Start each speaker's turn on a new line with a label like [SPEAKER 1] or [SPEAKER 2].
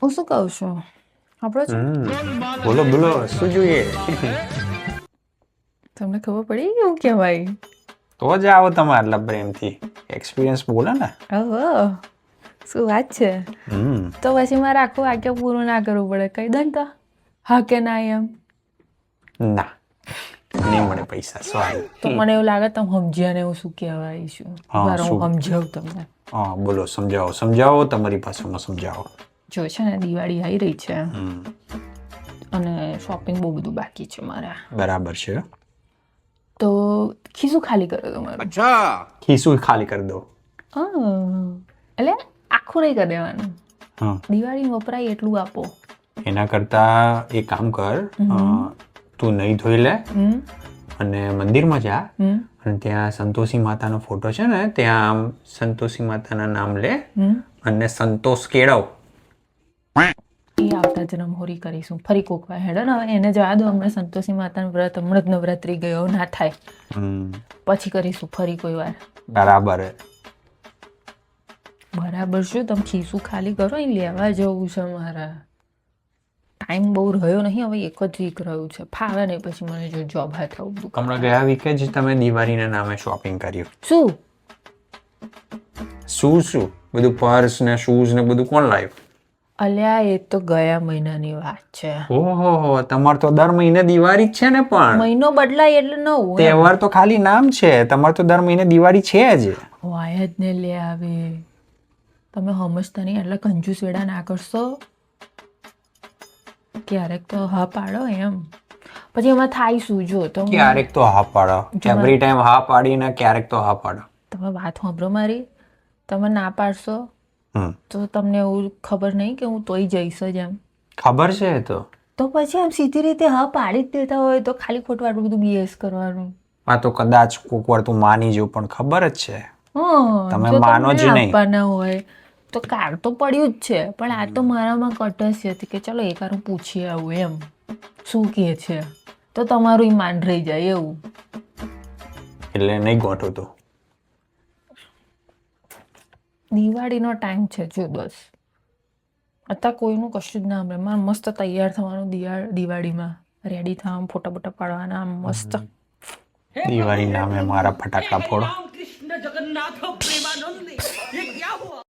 [SPEAKER 1] શું કહું છું આપણો
[SPEAKER 2] બોલો બોલો શું જોઈએ
[SPEAKER 1] તમને ખબર પડી કે હું કહેવાય
[SPEAKER 2] તો જ આવો તમે આટલા પ્રેમથી એક્સપિરિયન્સ બોલો ને
[SPEAKER 1] ઓહો શું વાત છે તો પછી મારે આખું વાક્ય પૂરું ના કરવું પડે કહી દે ને તો હા કે ના એમ
[SPEAKER 2] ના નહીં મળે પૈસા સોરી
[SPEAKER 1] તો મને એવું લાગે તમે સમજ્યા ને હું શું કહેવાય છું?
[SPEAKER 2] હું
[SPEAKER 1] સમજાવું તમને
[SPEAKER 2] હા બોલો સમજાવો સમજાવો તમારી ભાષામાં સમજાવો
[SPEAKER 1] જો છે ને દિવાળી આવી રહી છે.
[SPEAKER 2] હમ.
[SPEAKER 1] અને શોપિંગ બહુ બધું બાકી છે મારે.
[SPEAKER 2] બરાબર છે.
[SPEAKER 1] તો ખીસું ખાલી કરી દો મારું. અચ્છા.
[SPEAKER 2] ખીસું ખાલી કરી દો.
[SPEAKER 1] હા. એટલે આખું નહીં કરી દેવાનું.
[SPEAKER 2] હા.
[SPEAKER 1] દિવાળી વપરાય એટલું આપો.
[SPEAKER 2] એના કરતા એક કામ કર તું નહીં ધોઈ લે.
[SPEAKER 1] હમ.
[SPEAKER 2] અને મંદિરમાં જા. અને ત્યાં સંતોષી માતાનો ફોટો છે ને ત્યાં આમ સંતોષી માતાના નામ લે
[SPEAKER 1] હમ.
[SPEAKER 2] અને સંતોષ કેળવ.
[SPEAKER 1] એ આવતા જન્મ હોરી કરીશું. ફરી કોકવા હેડો ને હવે એને જવા દો. હમણાં સંતોષી માતાનું વ્રત હમણાં જ નવરાત્રી ગયો ના થાય. પછી કરીશું ફરી કોઈ વાર.
[SPEAKER 2] બરાબર
[SPEAKER 1] બરાબર શું? તમે ખીસું ખાલી કરો અહીં લેવા જવું છે મારા. ટાઈમ બહુ રહ્યો નહીં હવે એક જ વીક રહ્યું છે. ફાવે નહીં પછી મને જો જોબ હાથ આવું
[SPEAKER 2] હમણાં ગયા વીકે જ તમે દિવાળીના નામે શોપિંગ કર્યું.
[SPEAKER 1] શું?
[SPEAKER 2] શું શું? બધું પર્સ ને શૂઝ ને બધું કોણ લાવ્યું?
[SPEAKER 1] અલ્યા એ તો ગયા મહિનાની વાત છે.
[SPEAKER 2] ઓહો તમારે તો દર મહિને દિવાળી જ છે ને પણ.
[SPEAKER 1] મહિનો બદલાય એટલે ન હોય.
[SPEAKER 2] તહેવાર તો ખાલી નામ છે તમાર તો દર મહિને દિવાળી છે જ.
[SPEAKER 1] વાય જ ને લે આવે. તમે સમજતા નહીં એટલે કંજૂસ વેડા ના કરશો? ક્યારેક તો હા પાડો એમ. પછી એમાં થાય શું જો તો
[SPEAKER 2] ક્યારેક તો હા પાડો. એવરી ટાઈમ હા પાડીને ક્યારેક તો હા પાડો.
[SPEAKER 1] તમે વાત સાંભળો મારી. તમે ના પાડશો.
[SPEAKER 2] હમ.
[SPEAKER 1] તો તમને એવું ખબર નહીં કે હું તોય જઈશ જ એમ?
[SPEAKER 2] ખબર છે એ તો.
[SPEAKER 1] તો પછી આમ સીધી રીતે હા પાડી જ દેતા હોય તો ખાલી ખોટું આટલું બધું બીએસ કરવાનું.
[SPEAKER 2] આ તો કદાચ કોક વાર તું માની જો પણ ખબર જ છે.
[SPEAKER 1] હા,
[SPEAKER 2] તમે
[SPEAKER 1] જો
[SPEAKER 2] માનો જ નહીં.
[SPEAKER 1] આપવાના હોય તો કાર તો પડ્યું જ છે પણ આ તો મારામાં કટસ હતી કે ચલો એક વાર હું પૂછી આવું એમ. શું કહે છે? તો તમારું ઈ માન રહી જાય એવું.
[SPEAKER 2] એટલે નહીં ગોઠવતું.
[SPEAKER 1] દિવાળીનો ટાઈમ છે જો બસ. અત્યારે કોઈનું કશું જ ના હમણાં મારે મસ્ત તૈયાર થવાનું દિવાળ દિવાળીમાં. રેડી થવા ફોટા બોટા પાડવાના મસ્ત.
[SPEAKER 2] દિવાળી નામે મારા ફટાકડા ફોડો.
[SPEAKER 3] કૃષ્ણ જગન્નાથ પ્રેમાનંદ.